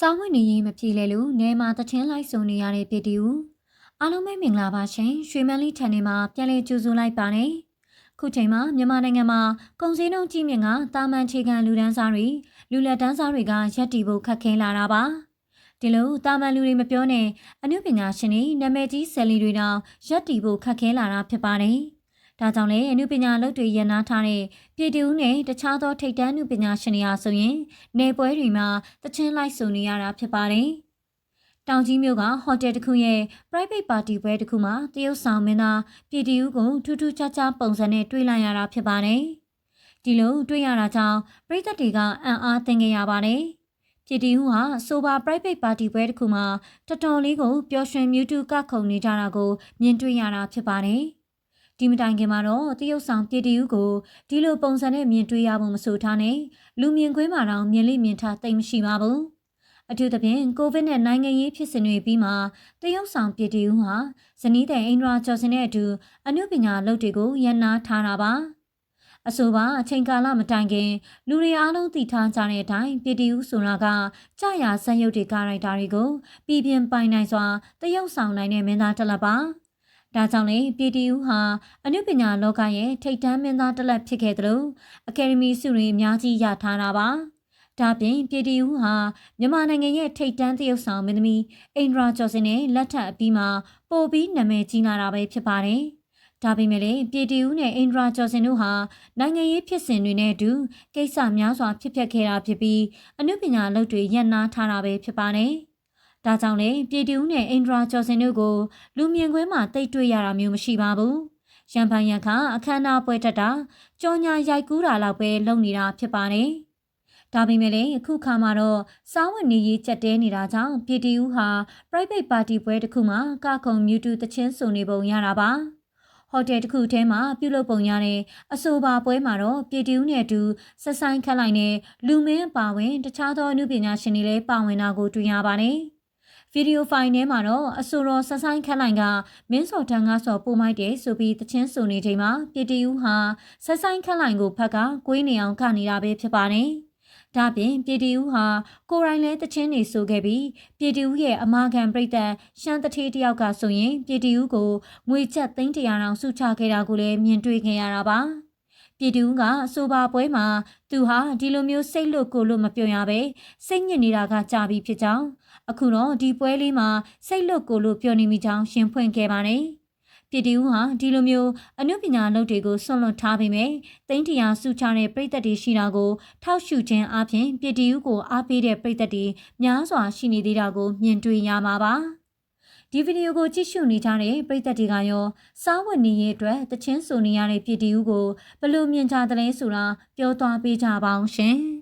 စောင်းဝင်နေရင်မပြေလဲလို့နေမှာတချင်းလိုက်စုံနေရတဲ့ပြည်တူအားလုံးပဲမင်္ဂလာပါရှင်ရွှေမန်းလေးထန်နေမှာပြန်လည်ကြိုဆိုလိုက်ပါနဲ့ခုချိန်မှာမြန်မာနိုင်ငံမှာကုန်စည်နှုန်းကြီးမြင့်ကတာမန်ခြေခံလူဒန်းစားတွေလူလက်တန်းစားတွေကရက်တီဖို့ခက်ခဲလာတာပါဒီလိုတာမန်လူတွေမပြောနဲ့အနုပညာရှင်တွေနာမည်ကြီးဆယ်လီတွေတောင်ရက်တီဖို့ခက်ခဲလာတာဖြစ်ပါတယ် ဒါကြောင့်လည်းအနုပညာလုပ်တွေရန်နာထားတဲ့ပြည်သူနဲ့တခြားသောထိပ်တန်းအနုပညာရှင်တွေဟာဆိုရင်နေပွဲတွေမှာတချင်းလိုက်ဆိုနေရတာဖြစ်ပါတယ်။တောင်ကြီးမြို့ကဟိုတယ်တစ်ခုရဲ့ private party ပွဲတစ်ခုမှာတရုတ်ဆောင်မင်းသားပြည်သူကိုထူးထူးခြားခြားပုံစံနဲ့တွေ့လိုက်ရတာဖြစ်ပါတယ်။ဒီလိုတွေ့ရတာကြောင့်ပြည်သက်တွေကအံ့အားသင်ခဲ့ရပါတယ်။ပြည်သူဟာဆိုပါ private party ပွဲတစ်ခုမှာတော်တော်လေးကိုပျော်ရွှင်မြူးတူကခုန်နေကြတာကိုမြင်တွေ့ရတာဖြစ်ပါတယ်။ ဒီမတိုင်ခင်မှာတော့တရုတ်ဆောင်ပြည်တီဦးကိုဒီလိုပုံစံနဲ့မြင်တွေ့ရဖို့မဆိုထားနဲ့လူမြင်ကွင်းမှာတော့မြင်လိမြင်ထားသိမရှိပါဘူးအထူးသဖြင့်ကိုဗစ်နဲ့နိုင်ငံရေးဖြစ်စဉ်တွေပြီးမှတရုတ်ဆောင်ပြည်တီဦးဟာဇနီးတဲ့အင်ဒရာကျော်စင်နဲ့အတူအနုပညာလုပ်တွေကိုရန်နာထားတာပါအဆိုပါအချိန်ကာလမတိုင်ခင်လူတွေအားလုံးသိထားကြတဲ့အတိုင်းပြည်တီဦးဆိုတာကကြာရဇက်ရုပ်တွေကာရိုက်တာတွေကိုပြည်ပြင်းပိုင်နိုင်စွာတရုတ်ဆောင်နိုင်တဲ့မင်းသားတစ်လက်ပါ ဒါကြောင့်လေပြည်တီဦးဟာအနုပညာလောကရဲ့ထိပ်တန်းမင်းသားတစ်လက်ဖြစ်ခဲ့သလိုအကယ်ဒမီဆုတွေအများကြီးရထားတာပါဒါပြင်ပြည်တီဦးဟာမြန်မာနိုင်ငံရဲ့ထိပ်တန်းသရုပ်ဆောင်မင်းသမီးအိန္ဒရာကျော်စင်နဲ့လက်ထပ်အပြီးမှာပိုပြီးနာမည်ကြီးလာတာပဲဖြစ်ပါတယ်ဒါပေမဲ့လည်းပြည်တီဦးနဲ့အိန္ဒရာကျော်စင်တို့ဟာနိုင်ငံရေးဖြစ်စဉ်တွေနဲ့အတူကိစ္စများစွာဖြစ်ပျက်ခဲ့တာဖြစ်ပြီးအနုပညာလုပ်တွေရပ်နားထားတာပဲဖြစ်ပါတယ်။ ဒါကြောင့်လေပြည်တူးနဲ့အင်ဒရာကျော်စင်တို့ကိုလူမြင်ကွင်းမှာတိတ်တွေ့ရတာမျိုးမရှိပါဘူး။ရန်ပိုင်ရန်ခါအခမ်းအနားပွဲတက်တာကြော်ညာရိုက်ကူးတာလောက်ပဲလုပ်နေတာဖြစ်ပါတယ်။ဒါပေမဲ့လည်းအခုခါမှာတော့စောင်းဝင်နေရေးကြက်တဲနေတာကြောင့်ပြည်တီဦးဟာ private party ပွဲတစ်ခုမှာကခုံမြူတူတချင်းစုံနေပုံရတာပါ။ဟိုတယ်တစ်ခုထဲမှာပြုလုပ်ပုံရတဲ့အဆိုပါပွဲမှာတော့ပြည်တီဦးနဲ့အတူဆက်ဆိုင်ခတ်လိုက်တဲ့လူမင်းပါဝင် တခြားသောအမှုပညာရှင်တွေလည်းပါဝင်တာကိုတွေ့ရပါတယ်။ ဗီဒီယိုဖိုင်ထဲမှာတော့အဆိုတော်ဆဆိုင်ခက်လိုင်ကမင်းစော်တန်းကစော်ပို့မိုက်တယ်ဆိုပြီးတချင်းဆိုနေချိန်မှာပြည်တီဦးဟာဆဆိုင်ခက်လိုင်ကိုဖက်ကကွေးနေအောင်ခနေတာပဲဖြစ်ပါတယ်။ဒါပြင်ပြည်တီဦးဟာကိုရိုင်းလဲတချင်းနေဆိုခဲ့ပြီးပြည်တီဦးရဲ့အမာခံပြိသက်ရှမ်းတထေးတယောက်ကဆိုရင်ပြည်တီဦးကိုငွေချက်သိန်းတရာအောင်စုချခဲ့တာကိုလည်းမြင်တွေ့ခဲ့ရတာပါ။ ပြည်သူကအဆိုပါပွဲမှာသူဟာဒီလိုမျိုးစိတ်လွတ်ကိုလို့မပြောရပဲစိတ်ညစ်နေတာကကြာပြီဖြစ်ကြောင်းအခုတော့ဒီပွဲလေးမှာစိတ်လွတ်ကိုလို့ပြောနေမိကြောင်းရှင်းဖွင့်ခဲ့ပါတယ်ပြည်သူဟာဒီလိုမျိုးအနုပညာလုပ်တွေကိုဆွန့်လွတ်ထားပေမဲ့တိန့်တရာစုချတဲ့ပြည်သက်တွေရှိတာကို ထောက်ရှုခြင်းအပြင်ပြည်သူကိုအားပေးတဲ့ပြည်သက်တွေများစွာရှိနေသေးတာကိုမြင်တွေ့ရမှာပါ။ ဒီဗီဒီယိုကိုကြည့်ရှုနေကြတဲ့ပရိသတ်တွေကရောစားဝတ်နေရေးအတွက်တချင်းဆိုနေရတဲ့ပြည်သူကိုဘယ်လိုမြင်ကြသလဲဆိုတာပြောသွားပေးကြပါအောင်ရှင်။